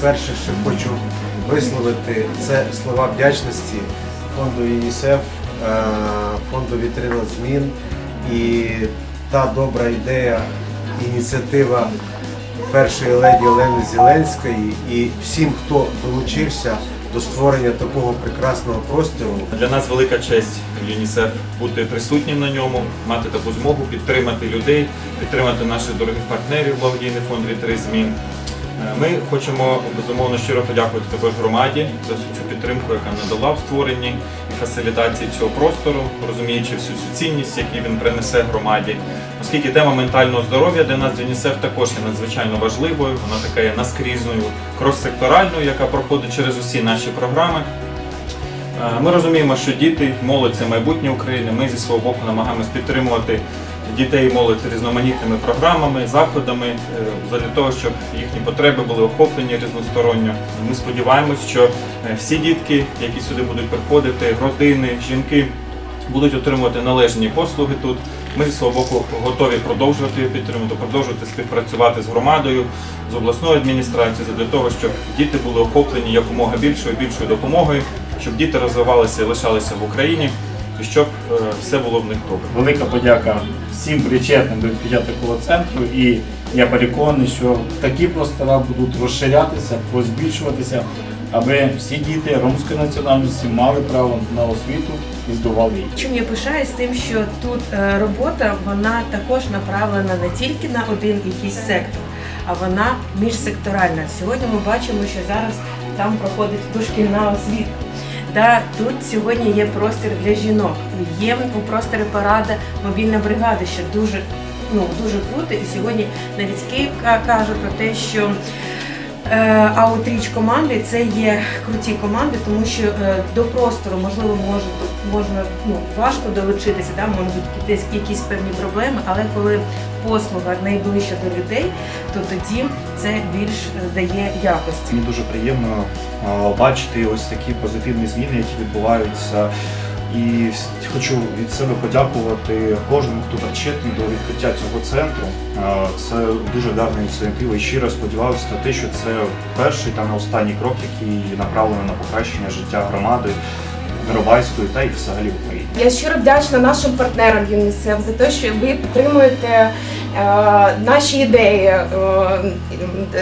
перше, що хочу висловити, це слова вдячності фонду ЮНІСЕФ, е, фонду Вітрина змін і та добра ідея, ініціатива першої леді Олени Зеленської і всім, хто долучився до створення такого прекрасного простору. Для нас велика честь ЮНІСЕФ бути присутнім на ньому, мати таку змогу підтримати людей, підтримати наших дорогих партнерів благодійний фонд «Вітри змін. Ми хочемо безумовно щиро подякувати також громаді за цю підтримку, яка надала в створенні і фасилітації цього простору, розуміючи всю цю цінність, яку він принесе громаді. Оскільки тема ментального здоров'я для нас ЮНІСЕФ також є надзвичайно важливою, вона така є наскрізною, крос-секторальною, яка проходить через усі наші програми. Е, Ми розуміємо, що діти, молодь це майбутнє України. Ми зі свого боку намагаємось підтримувати дітей і молодь різноманітними програмами, заходами е, для того, щоб їхні потреби були охоплені різносторонньо. Ми сподіваємось, що е, всі дітки, які сюди будуть приходити, родини, жінки, будуть отримувати належні послуги тут. Ми зі свого боку готові продовжувати її підтримувати, продовжувати співпрацювати з громадою, з обласною адміністрацією для того, щоб діти були охоплені якомога більшою більшою допомогою, щоб діти розвивалися і лишалися в Україні, і щоб е, все було в них добре. Велика подяка всім причетним до відкриття центру. І я переконаний, що такі простора будуть розширятися, збільшуватися, аби всі діти ромської національності мали право на освіту і здобували її. Чим я пишаюсь тим, що тут е, робота вона також направлена не тільки на один якийсь сектор, а вона міжсекторальна. Сьогодні ми бачимо, що зараз там проходить дошкільна освіта. Да, тут сьогодні є простір для жінок. Є у просторі парада мобільна бригада, що дуже ну дуже круто. І сьогодні навіть Київ каже про те, що Аутріч команди це є круті команди, тому що е, до простору можливо може можна ну важко долучитися, да можуть десь якісь певні проблеми, але коли послуга найближча до людей, то тоді це більш е, дає якості. Мені дуже приємно бачити ось такі позитивні зміни, які відбуваються. І хочу від себе подякувати кожному, хто причетний до відкриття цього центру. Це дуже гарна ініціатива і щиро сподіваюся на те, що це перший та не останній крок, який направлений на покращення життя громади Робайської та й взагалі України. Я щиро вдячна нашим партнерам ЮНІСЕФ за те, що ви підтримуєте Е, наші ідеї, е,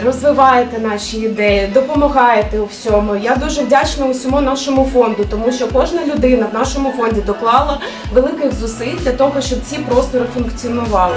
розвиваєте наші ідеї, допомагаєте у всьому. Я дуже вдячна усьому нашому фонду, тому що кожна людина в нашому фонді доклала великих зусиль для того, щоб ці простори функціонували.